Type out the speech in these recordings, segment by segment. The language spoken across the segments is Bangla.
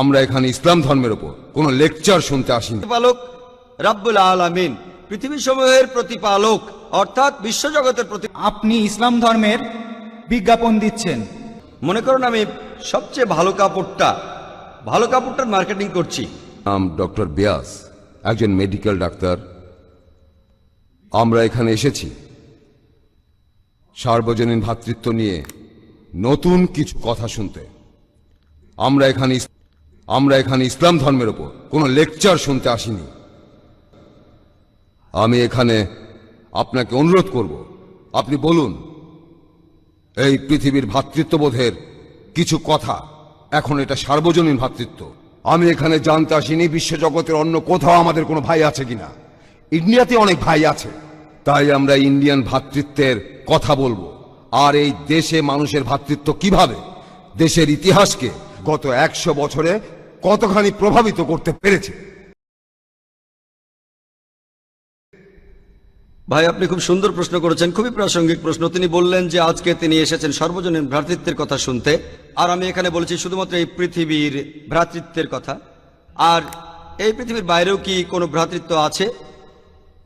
আমরা এখানে ইসলাম ধর্মের ওপর কোনো লেকচার শুনতে আসিনি। প্রতিপালক রাব্বুল আলামিন পৃথিবী সমূহের প্রতিপালক অর্থাৎ বিশ্বজগতের প্রতি আপনি ইসলাম ধর্মের বিজ্ঞাপন দিচ্ছেন। মনে করুন আমি সবচেয়ে ভালো কাপড়টা ভালো কাপড়টার মার্কেটিং করছি। নাম ডক্টর বিয়াস একজন মেডিকেল ডাক্তার। আমরা এখানে এসেছি সার্বজনীন ভ্রাতৃত্ব নিয়ে নতুন কিছু কথা শুনতে। আমরা এখানে আমরা এখানে ইসলাম ধর্মের ওপর কোনো লেকচার শুনতে আসিনি। আমি এখানে আপনাকে অনুরোধ করব, আপনি বলুন, এই পৃথিবীর ভ্রাতৃত্ববোধের কিছু কথা, এখন এটা সার্বজনীন ভ্রাতৃত্ব আমি এখানে জানতে আসিনি বিশ্বজগতের অন্য কোথাও আমাদের কোনো ভাই আছে কিনা। ইন্ডিয়াতে অনেক ভাই আছে, তাই আমরা ইন্ডিয়ান ভ্রাতৃত্বের কথা বলব। আর এই দেশে মানুষের ভ্রাতৃত্ব কীভাবে? দেশের ইতিহাসকে গত একশো বছরে কতখানি প্রভাবিত করতে পেরেছে? ভাই, আপনি খুব সুন্দর প্রশ্ন করেছেন, খুবই প্রাসঙ্গিক প্রশ্ন। তিনি বললেন যে, আজকে তিনি এসেছেন সর্বজনীন ভ্রাতৃত্বের কথা শুনতে। আর আমি এখানে বলেছি শুধুমাত্র এই পৃথিবীর ভ্রাতৃত্বের কথা। আর এই পৃথিবীর বাইরেও কি কোনো ভ্রাতৃত্ব আছে?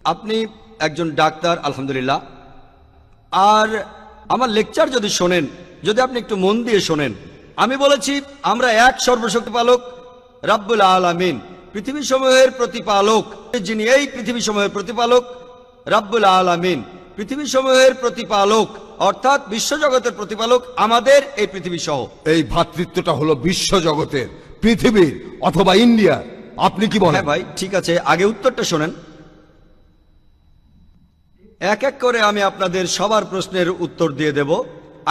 আপনি একজন ডাক্তার, আলহামদুলিল্লাহ। আর আমার লেকচার যদি শোনেন, যদি আপনি একটু মন দিয়ে শোনেন, আমি বলেছি, আমরা এক সর্বশক্তিপালক রাব্বুল আলামিন পৃথিবী সমূহের প্রতিপালক। যিনি এই পৃথিবী সমূহের প্রতিপালক রাব্বুল আলামিন পৃথিবী সমূহের প্রতিপালক অর্থাৎ বিশ্বজগতের প্রতিপালক আমাদের এই পৃথিবী সহ এই ভ্রাতৃত্বটা হলো বিশ্বজগতের পৃথিবীর অথবা ইন্ডিয়া আপনি কি বলেন? হ্যাঁ ভাই ঠিক আছে আগে উত্তরটা শোনেন। এক এক করে আমি আপনাদের সবার প্রশ্নের উত্তর দিয়ে দেব।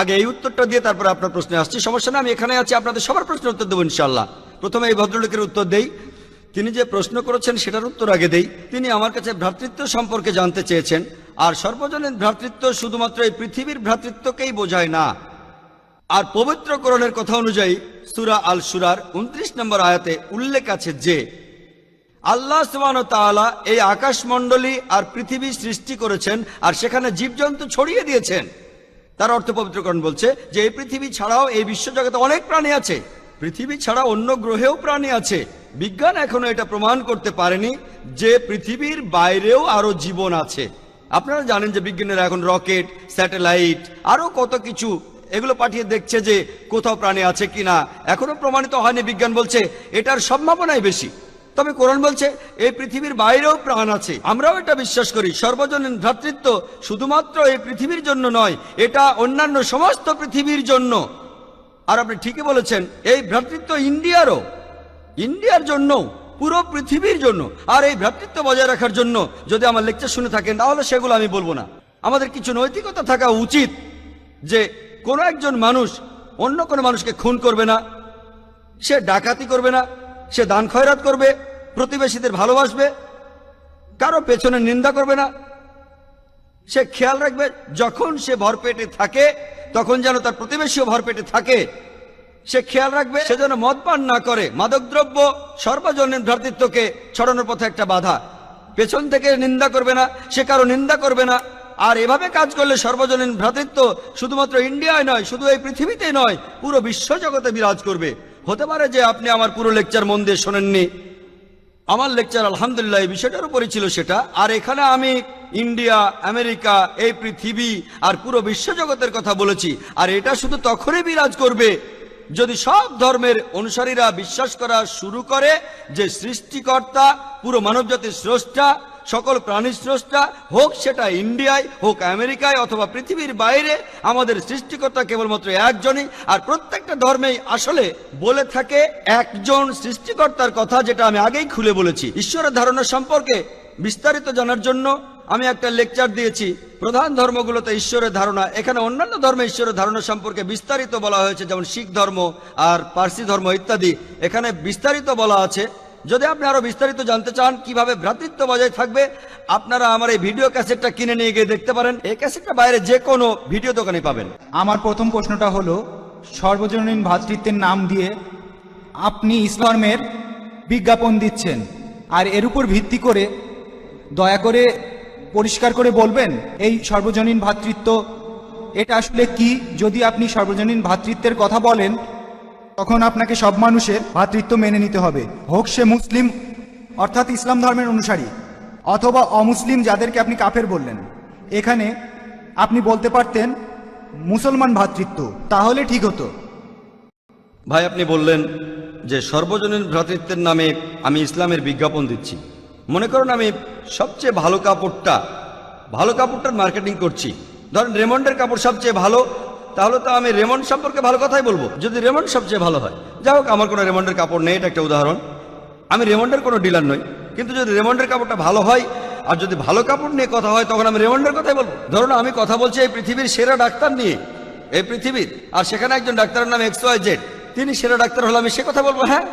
আগে এই উত্তরটা দিয়ে তারপর আপনার প্রশ্নে আসছি। সমস্যা না আমি এখানে আছি আপনাদের সবার প্রশ্নের উত্তর দেবো ইনশাল্লাহ প্রথমে এই ভদ্রলোকের উত্তর দেই। তিনি যে প্রশ্ন করেছেন সেটার উত্তর আগে দেই। তিনি আমার কাছে ভ্রাতৃত্ব সম্পর্কে জানতে চেয়েছেন, আর সর্বজনীন ভ্রাতৃত্ব শুধুমাত্র এই পৃথিবীর ভ্রাতৃত্বকেই বোঝায় না। আর পবিত্র করণের কথা অনুযায়ী সুরা আল সুরার উনত্রিশ নম্বর আয়াতে উল্লেখ আছে যে, আল্লাহ ওয়া তাআলা এই আকাশমণ্ডলী আর পৃথিবী সৃষ্টি করেছেন আর সেখানে জীবজন্তু ছড়িয়ে দিয়েছেন। তার অর্থ পবিত্রকরণ বলছে যে, এই পৃথিবী ছাড়াও এই বিশ্বজগতে অনেক প্রাণী আছে। পৃথিবী ছাড়া অন্য গ্রহেও প্রাণী আছে। বিজ্ঞান এখনও এটা প্রমাণ করতে পারেনি যে পৃথিবীর বাইরেও আরও জীবন আছে। আপনারা জানেন যে বিজ্ঞানীরা এখন রকেট, স্যাটেলাইট, আরও কত কিছু এগুলো পাঠিয়ে দেখছে যে কোথাও প্রাণী আছে কিনা। এখনও প্রমাণিত হয়নি, বিজ্ঞান বলছে এটার সম্ভাবনাই বেশি। তবে কোরআন বলছে, এই পৃথিবীর বাইরেও প্রাণ আছে। আমরাও এটা বিশ্বাস করি, সর্বজনীন ভ্রাতৃত্ব শুধুমাত্র এই পৃথিবীর জন্য নয়, এটা অন্যান্য সমস্ত পৃথিবীর জন্য। আর আপনি ঠিকই বলেছেন, এই ভ্রাতৃত্ব ইন্ডিয়ারও, ইন্ডিয়ার জন্য পুরো পৃথিবীর জন্য। আর এই ভ্রাতৃত্ব বজায় রাখার জন্য যদি আমার লেকচার শুনে থাকেন, তাহলে সেগুলো আমি বলব না। আমাদের কিছু নৈতিকতা থাকা উচিত যে, কোনো একজন মানুষ অন্য কোনো মানুষকে খুন করবে না, সে ডাকাতি করবে না, সে দান খয়রাত করবে, প্রতিবেশীদের ভালোবাসবে, কারও পেছনে নিন্দা করবে না। সে খেয়াল রাখবে, যখন সে ভরপেটে থাকে তখন যেন তার প্রতিবেশীও ভরপেটে থাকে। সে খেয়াল রাখবে, সে যেন মদ পান না করে। মাদকদ্রব্য সর্বজনীন ভ্রাতৃত্বকে ছড়ানোর পথে একটা বাধা। পেছন থেকে নিন্দা করবে না, সে কারও নিন্দা করবে না। আর এভাবে কাজ করলে সর্বজনীন ভ্রাতৃত্ব শুধুমাত্র ইন্ডিয়ায় নয়, শুধু এই পৃথিবীতে নয়, পুরো বিশ্বজগতে বিরাজ করবে। হতে পারে যে আপনি আমার পুরো লেকচার মন দিয়ে শোনেননি। আমার লেকচার আলহামদুলিল্লাহ এই বিষয়টার উপরই ছিল সেটা। আর এখানে আমি ইন্ডিয়া, আমেরিকা, এই পৃথিবী আর পুরো বিশ্বজগতের কথা বলেছি। আর এটা শুধু তখনই বিরাজ করবে যদি সব ধর্মের অনুসারীরা বিশ্বাস করা শুরু করে যে সৃষ্টিকর্তা, পুরো মানবজাতির স্রষ্টা, সকল প্রাণী স্রষ্টা, হোক সেটা ইন্ডিয়ায়, হোক আমেরিকায় অথবা পৃথিবীর বাইরে, আমাদের সৃষ্টিকর্তা কেবলমাত্র একজনই। আর প্রত্যেকটা ধর্মেই আসলে বলে থাকে একজন সৃষ্টিকর্তার কথা যেটা আমি আগেই খুলে বলেছি। ঈশ্বরের ধারণা সম্পর্কে বিস্তারিত জানার জন্য আমি একটা লেকচার দিয়েছি। প্রধান ধর্মগুলোতে ঈশ্বরের ধারণা। এখানে অন্যান্য ধর্মে ঈশ্বরের ধারণা সম্পর্কে বিস্তারিত বলা হয়েছে, যেমন শিখ ধর্ম আর পার্সি ধর্ম ইত্যাদি। এখানে বিস্তারিত বলা আছে। যদি আপনি আরও বিস্তারিত জানতে চান, কীভাবে ভ্রাতৃত্ব বজায় থাকবে, আপনারা আমার এই ভিডিও ক্যাসেটটা কিনে নিয়ে গিয়ে দেখতে পারেন। এই ক্যাসেটটা বাইরে যে কোনো ভিডিও দোকানে পাবেন। আমার প্রথম প্রশ্নটা হলো, সর্বজনীন ভ্রাতৃত্বের নাম দিয়ে আপনি ইসলামের বিজ্ঞাপন দিচ্ছেন। আর এর উপর ভিত্তি করে দয়া করে পরিষ্কার করে বলবেন, এই সর্বজনীন ভ্রাতৃত্ব এটা আসলে কি? যদি আপনি সর্বজনীন ভ্রাতৃত্বের কথা বলেন, তখন আপনাকে সব মানুষের ভ্রাতৃত্ব মেনে নিতে হবে। হোক সে মুসলিম, অর্থাৎ ইসলাম ধর্মের অনুসারী, অথবা অমুসলিম যাদেরকে আপনি কাফের বললেন। এখানে আপনি বলতে পারতেন, মুসলমান ভ্রাতৃত্ব তাহলে ঠিক হতো। ভাই, আপনি বললেন যে সর্বজনীন ভ্রাতৃত্বের নামে আমি ইসলামের বিজ্ঞাপন দিচ্ছি। মনে করুন আমি সবচেয়ে ভালো কাপড়টা, ভালো কাপড়টার মার্কেটিং করছি। ধরেন রেমন্ডের কাপড় সবচেয়ে ভালো, তাহলে তো আমি রেমন্ড সম্পর্কে ভালো কথাই বলব। যদি রেমন্ড সবচেয়ে ভালো হয়, যাই হোক, আমার কোনো রেমন্ডের কাপড় নেই, এটা একটা উদাহরণ। আমি রেমন্ডের কোনো ডিলার নই, কিন্তু যদি রেমন্ডের কাপড়টা ভালো হয়, আর যদি ভালো কাপড় নিয়ে কথা হয়, তখন আমি রেমন্ডের কথাই বলব। ধরুন আমি কথা বলছি এই পৃথিবীর সেরা ডাক্তার নিয়ে, এই পৃথিবীর, আর সেখানে একজন ডাক্তারের নাম এক্স ওয়াই জেড তিনি সেরা ডাক্তার হলে আমি সে কথা বলব হ্যাঁ?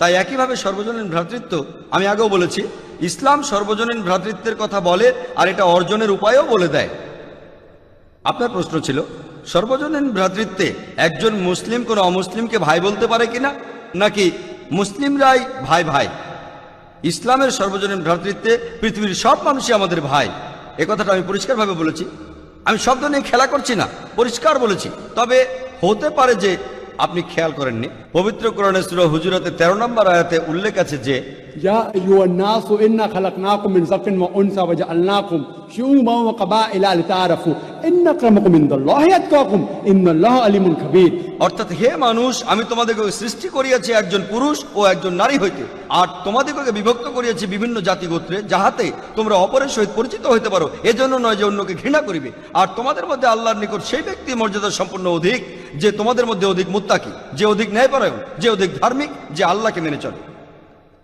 তাই একইভাবে সর্বজনীন ভ্রাতৃত্ব আমি আগেও বলেছি, ইসলাম সর্বজনীন ভ্রাতৃত্বের কথা বলে আর এটা অর্জনের উপায়ও বলে দেয়। আপনার প্রশ্ন ছিল, সর্বজনীন ভ্রাতৃত্বে একজন মুসলিম কোনো অমুসলিমকে ভাই বলতে পারে কিনা, নাকি মুসলিমরাই ভাই ভাই? ইসলামের সর্বজনীন ভ্রাতৃত্বে পৃথিবীর সব মানুষই আমাদের ভাই। এ কথাটা আমি পরিষ্কারভাবে বলেছি। আমি শব্দ নিয়ে খেলা করছি না, পরিষ্কার বলেছি। তবে হতে পারে যে আপনি খেয়াল করেননি? পবিত্র কোরআনে সূরা হুজুরাতে 13 নম্বর আয়াতে উল্লেখ আছে যে ইয়া আইয়ুহান নাস ইন্না খালাকনাকুম মিন যাকরিন ওয়া উনসা ওয়া জাআলনাকুম শুউমা ওয়া কাবাইলা লিতাআরাফু। ইন্না আকরামাকুম ইনদাল্লাহি আতকাকুম। ইন্নাল্লাহু আলিমুন খাবীর। অর্থাৎ হে মানুষ আমি তোমাদেরকে সৃষ্টি করিয়াছি একজন পুরুষ ও একজন নারী হইতে আর তোমাদেরকে বিভক্ত করিয়াছি বিভিন্ন জাতি গোত্রে যাহাতে তোমরা অপরের সহিত পরিচিত হইতে পারো। এজন্য নয় যে অন্যকে ঘৃণা করিবে। আর তোমাদের মধ্যে আল্লাহর নিকট সেই ব্যক্তি মর্যাদা সম্পূর্ণ অধিক। যে তোমাদের মধ্যে অধিক মুত্তাকি, যে অধিক ন্যায়পরায়ণ, যে অধিক ধার্মিক, যে আল্লাহকে মেনে চলে।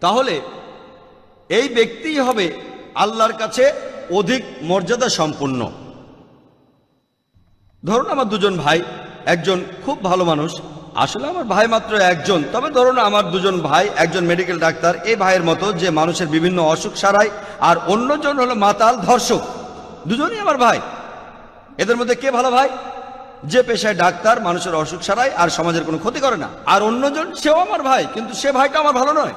তাহলে এই ব্যক্তিই হবে আল্লাহর কাছে অধিক মর্যাদা সম্পন্ন ধরুন আমার দুজন ভাই, একজন খুব ভালো মানুষ, আসলে আমার ভাই মাত্র একজন, তবে ধরুন আমার দুজন ভাই একজন মেডিকেল ডাক্তার এই ভাইয়ের মতো যে মানুষের বিভিন্ন অসুখ সারায়, আর অন্যজন হলো মাতাল ধর্ষক। দুজনই আমার ভাই। এদের মধ্যে কে ভালো ভাই? যে পেশায় ডাক্তার, মানুষের অসুখ সারায় আর সমাজের কোনো ক্ষতি করে না। আর অন্যজন, সেও আমার ভাই, কিন্তু সে ভাইটা আমার ভালো নয়।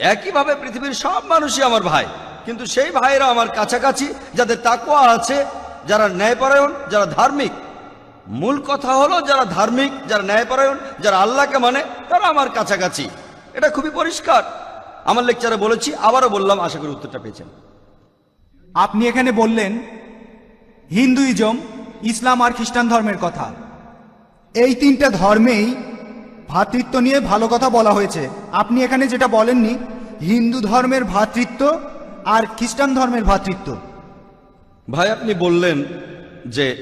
একইভাবে পৃথিবীর সব মানুষই আমার ভাই, কিন্তু সেই ভাইরা আমার কাছাকাছি, যাদের তাকুয়া আছে, যারা ন্যায়পরায়ণ, যারা ধার্মিক। মূল কথা হলো, যারা ধার্মিক, যারা ন্যায়পরায়ণ, যারা আল্লাহকে মানে তারা আমার কাছাকাছি। এটা খুবই পরিষ্কার। আমার লেকচারে বলেছি, আবারও বললাম, আশা করি উত্তরটা পেয়েছেন। আপনি এখানে বললেন, হিন্দুইজম ইসলাম আর খ্রিস্টান ধর্মের কথা। এই তিনটা ধর্মেই ভ্রাতৃত্ব নিয়ে ভালো কথা বলা হয়েছে। আপনি এখানে যেটা বলেননি, হিন্দু ধর্মের ভ্রাতৃত্ব আর খ্রিস্টান ধর্মের ভ্রাতৃত্ব। ভাই, আপনি বললেন যে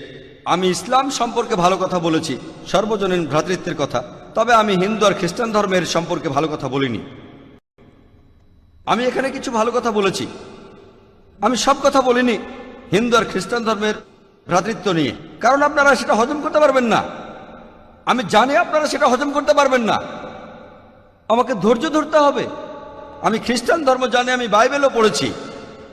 আমি ইসলাম সম্পর্কে ভালো কথা বলেছি, সর্বজনীন ভ্রাতৃত্বের কথা। তবে আমি হিন্দু আর খ্রিস্টান ধর্মের সম্পর্কে ভালো কথা বলিনি। আমি এখানে কিছু ভালো কথা বলেছি। আমি সব কথা বলিনি, হিন্দু আর খ্রিস্টান ধর্মের ভ্রাতৃত্ব নিয়ে। কারণ আপনারা সেটা হজম করতে পারবেন না। আমি জানি আপনারা সেটা হজম করতে পারবেন না। আমাকে ধৈর্য ধরতে হবে। আমি খ্রিস্টান ধর্ম জানি, আমি বাইবেলও পড়েছি।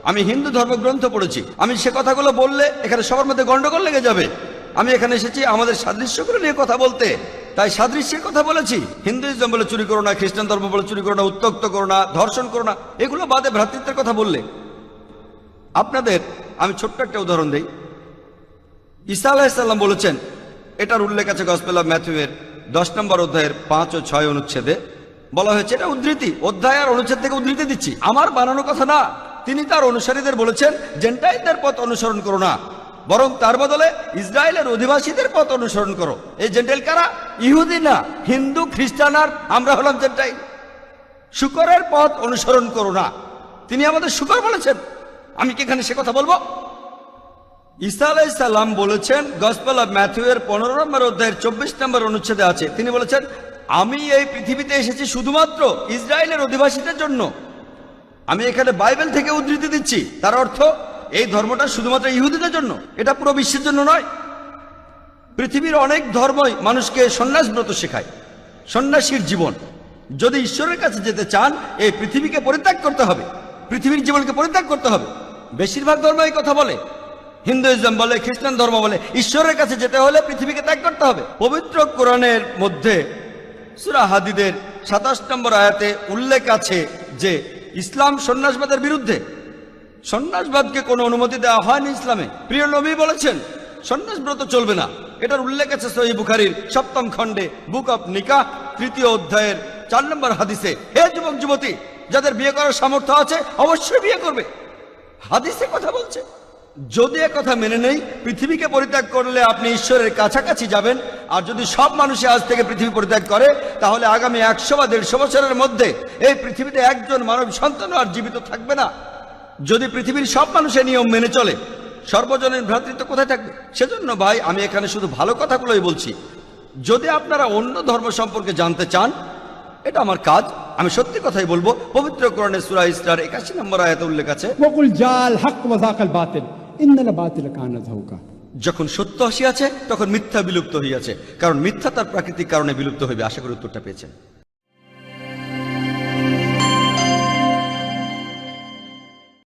আমি হিন্দু ধর্মগ্রন্থ পড়েছি। আমি সে কথাগুলো বললে এখানে সবার মধ্যে গন্ডগোল লেগে যাবে। আমি এখানে এসেছি আমাদের সাদৃশ্যগুলো নিয়ে কথা বলতে। তাই সাদৃশ্যের কথা বলেছি। হিন্দুইজম বলে চুরি করো না, খ্রিস্টান ধর্ম বলে চুরি করো না উত্তক্ত করো না, ধর্ষণ করো না। এগুলো বাদে ভ্রাতৃত্বের কথা বললে। আপনাদের, আমি ছোট্ট একটা উদাহরণ দেই। ঈসা আলাহিসাল্লাম বলেছেন, এটার উল্লেখ আছে গসপেল ম্যাথিউয়ের দশ নম্বর অধ্যায়ের পাঁচ ও ছয় অনুচ্ছেদে। বলা হয়েছে, এটা উদ্ধৃতি, অধ্যায় আর অনুচ্ছেদ থেকে উদ্ধৃতি দিচ্ছি। আমার বানানো কথা না, তিনি তার অনুসারীদের বলেছেন, জেন্টাইলদের পথ অনুসরণ করো না, বরং তার বদলে ইসরায়েলের অধিবাসীদের পথ অনুসরণ করো। এই জেন্টাইল কারা? ইহুদি না, হিন্দু, খ্রিস্টান আর আমরা হলাম জেন্টাইল। শুকরের পথ অনুসরণ করো না। তিনি আমাদের শুকর বলেছেন। আমি কি এখানে সে কথা বলব? ঈসা আলাইসাল্লাম বলেছেন গসপেল অফ ম্যাথিউয়ের পনেরো নম্বর অধ্যায়ের চব্বিশ নম্বর অনুচ্ছেদে আছে। তিনি বলেছেন, আমি এই পৃথিবীতে এসেছি শুধুমাত্র ইসরায়েলের অধিবাসীদের জন্য। আমি এখানে বাইবেল থেকে উদ্ধৃতি দিচ্ছি। তার অর্থ, এই ধর্মটা শুধুমাত্র ইহুদিদের জন্য, এটা পুরো বিশ্বের জন্য নয়। পৃথিবীর অনেক ধর্মই মানুষকে সন্ন্যাসব্রত শেখায়, সন্ন্যাসীর জীবন। যদি ঈশ্বরের কাছে যেতে চান, এই পৃথিবীকে পরিত্যাগ করতে হবে। পৃথিবীর জীবনকে পরিত্যাগ করতে হবে। বেশিরভাগ ধর্ম এই কথা বলে। হিন্দুইজম বলে, খ্রিস্টান ধর্ম বলে, ঈশ্বরের কাছে যেতে হলে পৃথিবীকে ত্যাগ করতে হবে। পবিত্র কোরআনের মধ্যে সুরা হাদিদের সাতাশ নম্বর আয়াতে উল্লেখ আছে যে, ইসলাম সন্ন্যাসবাদের বিরুদ্ধে। সন্ন্যাসবাদকে কোনো অনুমতি দেওয়া হয়নি ইসলামে। প্রিয় নবী বলেছেন, সন্ন্যাস ব্রত চলবে না। এটার উল্লেখ আছে সহি বুখারির সপ্তম খণ্ডে, বুক অফ নিকা তৃতীয় অধ্যায়ের চার নম্বর হাদিসে। হে যুবক যুবতী যাদের বিয়ে করার সামর্থ্য আছে, অবশ্যই বিয়ে করবে। হাদিসে কথা বলছে। যদি কথা মেনে নেই, পৃথিবীকে পরিত্যাগ করলে আপনি ঈশ্বরের কাছাকাছি যাবেন। আর যদি সব মানুষই আজ থেকে পৃথিবী পরিত্যাগ করে, তাহলে আগামী একশো বা দেড়শো বছরের মধ্যে এই পৃথিবীতে একজন মানব সন্তান আর জীবিত থাকবে না। যদি পৃথিবীর সব মানুষের নিয়ম মেনে চলে সর্বজনীন ভ্রাতৃত্ব কোথায় থাকবে? সেজন্য ভাই, আমি এখানে শুধু ভালো কথাগুলোই বলছি। যদি আপনারা অন্য ধর্ম সম্পর্কে জানতে চান, এটা আমার কাজ, আমি সত্যি কথাই বলব, পবিত্র কোরআনে সুরা ইসরার একাশি নম্বর আয়াত উল্লেখ আছে, বকুল জাল ইন্দালা বাতিল কানা ধৌকা যখন সত্য আসিয়াছে, তখন মিথ্যা বিলুপ্ত হইয়াছে। কারণ মিথ্যা তার প্রাকৃতিক কারণে বিলুপ্ত হইবে, আশা করি উত্তরটা পেয়েছেন।